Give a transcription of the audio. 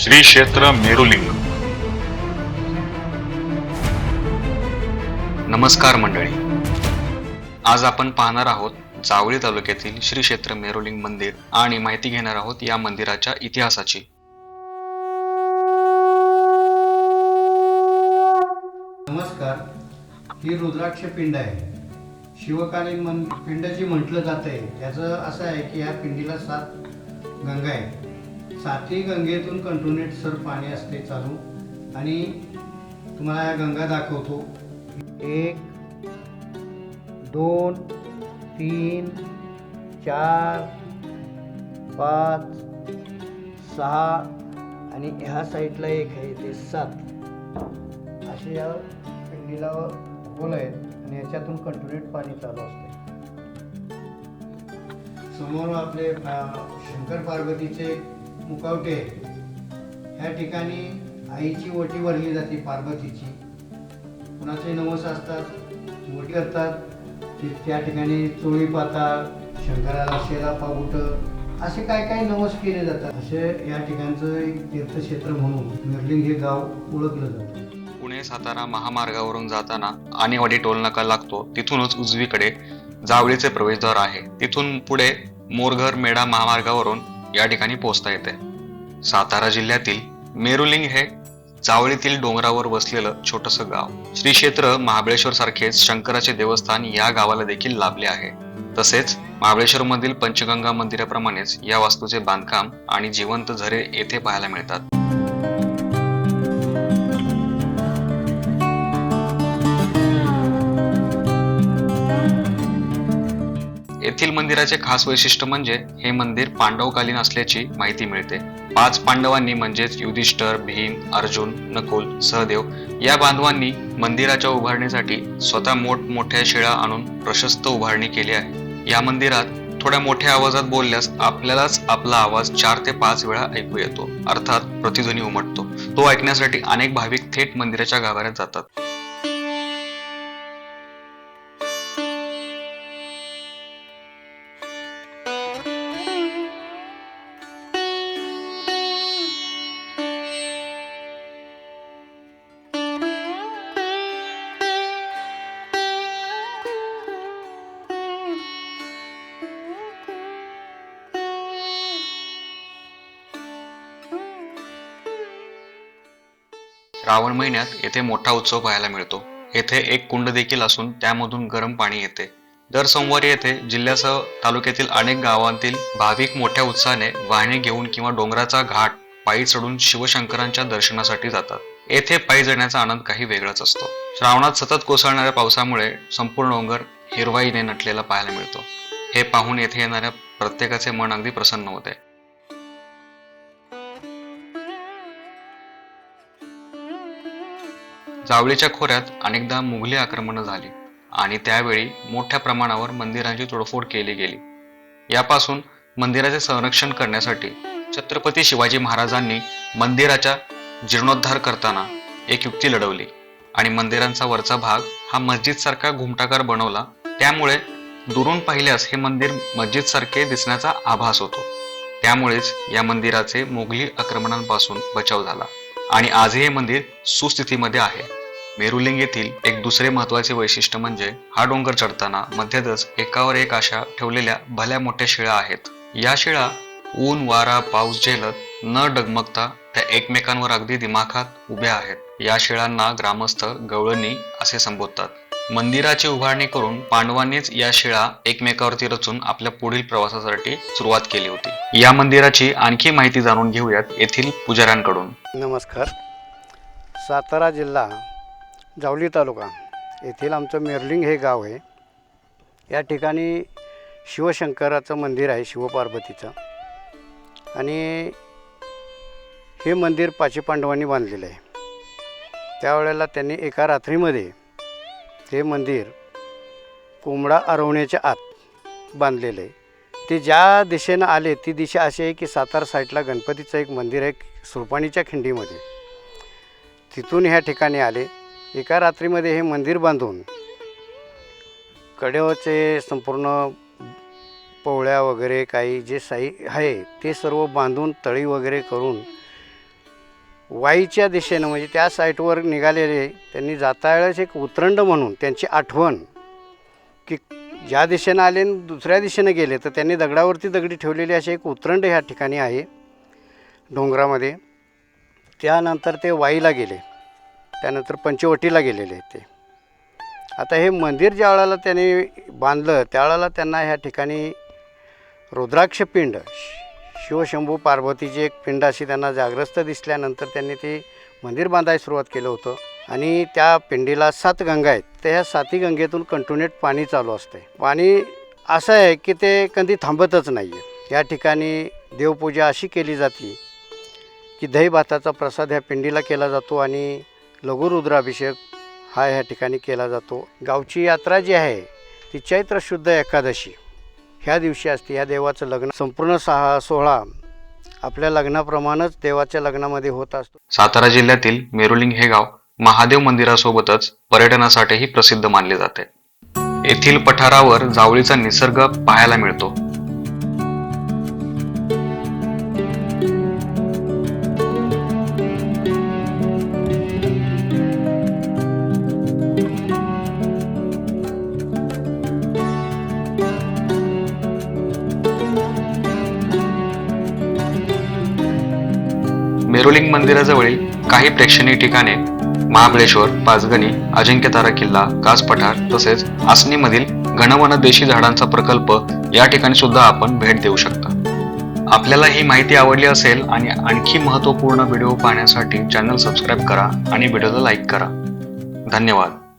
श्री क्षेत्र मेरुलिंग. नमस्कार मंडळी. आज आपण पाहणार आहोत जावळी तालुक्यातील श्री क्षेत्र मेरुलिंग मंदिर आणि माहिती घेणार आहोत या मंदिराच्या इतिहासाची. नमस्कार. ही रुद्राक्ष पिंड आहे. शिवकालीन मन पिंड जी म्हटलं जात आहे त्याचं असं आहे की या पिंडीला सात गंगा आहेत. सातही गंगेतून कंटोनेट सर पाणी असते चालू. आणि तुम्हाला या गंगा दाखवतो. एक दोन तीन चार पाच सहा आणि ह्या साईडला एक आहे ते सात. असे या पिंडीला होल आहेत आणि याच्यातून कंटोनेट पाणी चालू असते. समोर आपले शंकर पार्वतीचे मुकावटे. ह्या ठिकाणी आईची ओटी भरली जाते पार्वतीची. कुणाचे नवस असतात ओटी असतात ती- त्या ठिकाणी चोळी पाताळ शंकराला शेला पाऊट असे काय काय नवस केले जातात. असे या ठिकाणचं एक तीर्थक्षेत्र म्हणून मिरलिंग हे गाव ओळखलं जातं. पुणे सातारा महामार्गावरून जाताना आणेवाडी टोल नाका लागतो तिथूनच उजवीकडे जावळीचे प्रवेशद्वार आहे. तिथून पुढे मोरघर मेढा महामार्गावरून या ठिकाणी पोहोचता येते. सातारा जिल्ह्यातील मेरुलिंग हे जावळीतील डोंगरावर वसलेलं छोटंसं गाव. श्री क्षेत्र महाबळेश्वर सारखेच शंकराचे देवस्थान या गावाला देखील लाभले आहे. तसेच महाबळेश्वर मधील पंचगंगा मंदिराप्रमाणेच या वास्तूचे बांधकाम आणि जिवंत झरे येथे पाहायला मिळतात. येथील मंदिराचे खास वैशिष्ट्य म्हणजे हे मंदिर पांडवकालीन असल्याची माहिती मिळते. पाच पांडवांनी म्हणजेच युधिष्ठर भीम अर्जुन नकुल सहदेव या बांधवांनी मंदिराच्या उभारणीसाठी स्वतः मोठमोठ्या शिळा आणून प्रशस्त उभारणी केली आहे. या मंदिरात थोड्या मोठ्या आवाजात बोलल्यास आपल्यालाच आपला आवाज चार ते पाच वेळा ऐकू येतो. अर्थात प्रतिध्वनी उमटतो. तो ऐकण्यासाठी अनेक भाविक थेट मंदिराच्या गाभाऱ्यात जातात. श्रावण महिन्यात येथे मोठा उत्सव पाहायला मिळतो. येथे एक कुंड देखील असून त्यामधून गरम पाणी येते. दर सोमवारी येथे जिल्ह्यासह तालुक्यातील अनेक गावांतील भाविक मोठ्या उत्साहाने वाहने घेऊन किंवा डोंगराचा घाट पायी चढून शिवशंकरांच्या दर्शनासाठी जातात. येथे पायी जाण्याचा आनंद काही वेगळाच असतो. श्रावणात सतत कोसळणाऱ्या पावसामुळे संपूर्ण डोंगर हिरवाईने नटलेला पाहायला मिळतो. हे पाहून येथे येणाऱ्या प्रत्येकाचे मन अगदी प्रसन्न होते. सावलीच्या खोऱ्यात अनेकदा मुघली आक्रमणं झाली आणि त्यावेळी मोठ्या प्रमाणावर मंदिरांची तोडफोड केली गेली. यापासून मंदिराचे संरक्षण करण्यासाठी छत्रपती शिवाजी महाराजांनी मंदिराच्या जीर्णोद्धार करताना एक युक्ती लढवली आणि मंदिरांचा वरचा भाग हा मस्जिदसारखा घुमटाकार बनवला. त्यामुळे दुरून पाहिल्यास हे मंदिर मस्जिदसारखे दिसण्याचा आभास होतो. त्यामुळेच या मंदिराचे मुघली आक्रमणांपासून बचाव झाला आणि आजही हे मंदिर सुस्थितीमध्ये आहे. मेरुलिंग येथील एक दुसरे महत्त्वाचे वैशिष्ट्य म्हणजे हा डोंगर चढताना मध्यतच एकावर एक अशा ठेवलेल्या भल्या मोठ्या शिळा आहेत. या शिळा ऊन वारा पाऊस झेलत न डगमगता त्या एकमेकांवर अगदी दिमाखात उभ्या आहेत. या शिळांना ग्रामस्थ गवळणी असे संबोधतात. मंदिराची उभारणी करून पांडवांनीच या शिळा एकमेकावरती रचून आपल्या पुढील प्रवासासाठी सुरुवात केली होती. या मंदिराची आणखी माहिती जाणून घेऊयात येथील पुजाऱ्यांकडून. नमस्कार. सातारा जिल्हा जावली तालुका. येथील आमचं मेरलिंग हे गाव आहे. या ठिकाणी शिवशंकराचं मंदिर आहे शिवपार्वतीचं. आणि हे मंदिर पाची पांडवांनी बांधलेलं आहे. त्यावेळेला त्यांनी एका रात्रीमध्ये हे मंदिर कोंबडा अरवण्याच्या आत बांधलेलं आहे. ते ज्या दिशेनं आले ती दिशा अशी आहे की सातारा साईडला गणपतीचं एक मंदिर आहे सुरपाणीच्या खिंडीमध्ये. तिथून ह्या ठिकाणी आले. एका रात्रीमध्ये हे मंदिर बांधून कडेवरचे संपूर्ण पोवळ्या वगैरे काही जे साई आहे ते सर्व बांधून तळी वगैरे करून वाईच्या दिशेनं म्हणजे त्या साईटवर निघालेले त्यांनी जातावेळेस एक उतरंड म्हणून त्यांची आठवण की ज्या दिशेनं आले आणि दुसऱ्या दिशेनं गेले तर त्यांनी दगडावरती दगडी ठेवलेली असे एक उतरंड ह्या ठिकाणी आहे डोंगरामध्ये. त्यानंतर ते वाईला गेले. त्यानंतर पंचवटीला गेलेले आहेत ते. आता हे मंदिर ज्या वेळेला त्यांनी बांधलं त्यावेळेला त्यांना ह्या ठिकाणी रुद्राक्ष पिंड शिवशंभू पार्वतीचे एक पिंड अशी त्यांना जाग्रस्त दिसल्यानंतर त्यांनी ते मंदिर बांधायला सुरुवात केलं होतं. आणि त्या पिंडीला सात गंगा आहेत. तर ह्या साती गंगेतून कंटिन्युएट पाणी चालू असते पाणी असं आहे की ते कधी थांबतच नाही आहे या ठिकाणी देवपूजा अशी केली जाते की दही भाताचा प्रसाद ह्या पिंडीला केला जातो आणि लघुरुद्राभिषेक हा ह्या ठिकाणी केला जातो. गावची यात्रा जी आहे ती चैत्र शुद्ध एकादशी. ह्या दिवशी असते या देवाचं लग्न संपूर्ण सहा सोहळा आपल्या लग्नाप्रमाणेच देवाच्या लग्नामध्ये होत असतो. सातारा जिल्ह्यातील मेरुलिंग हे गाव महादेव मंदिरासोबतच पर्यटनासाठीही प्रसिद्ध मानले जाते. येथील पठारावर जावळीचा निसर्ग पाहायला मिळतो. मेरुलिंग मंदिराजवळील काही प्रेक्षणीय ठिकाणे महाबळेश्वर पाचगणी अजिंक्यतारा किल्ला कास पठार तसेच आसनीमधील घनवन देशी झाडांचा प्रकल्प या ठिकाणी सुद्धा आपण भेट देऊ शकता. आपल्याला ही माहिती आवडली असेल आणि आणखी महत्त्वपूर्ण व्हिडिओ पाहण्यासाठी चॅनल सबस्क्राईब करा आणि व्हिडिओला लाईक करा. धन्यवाद.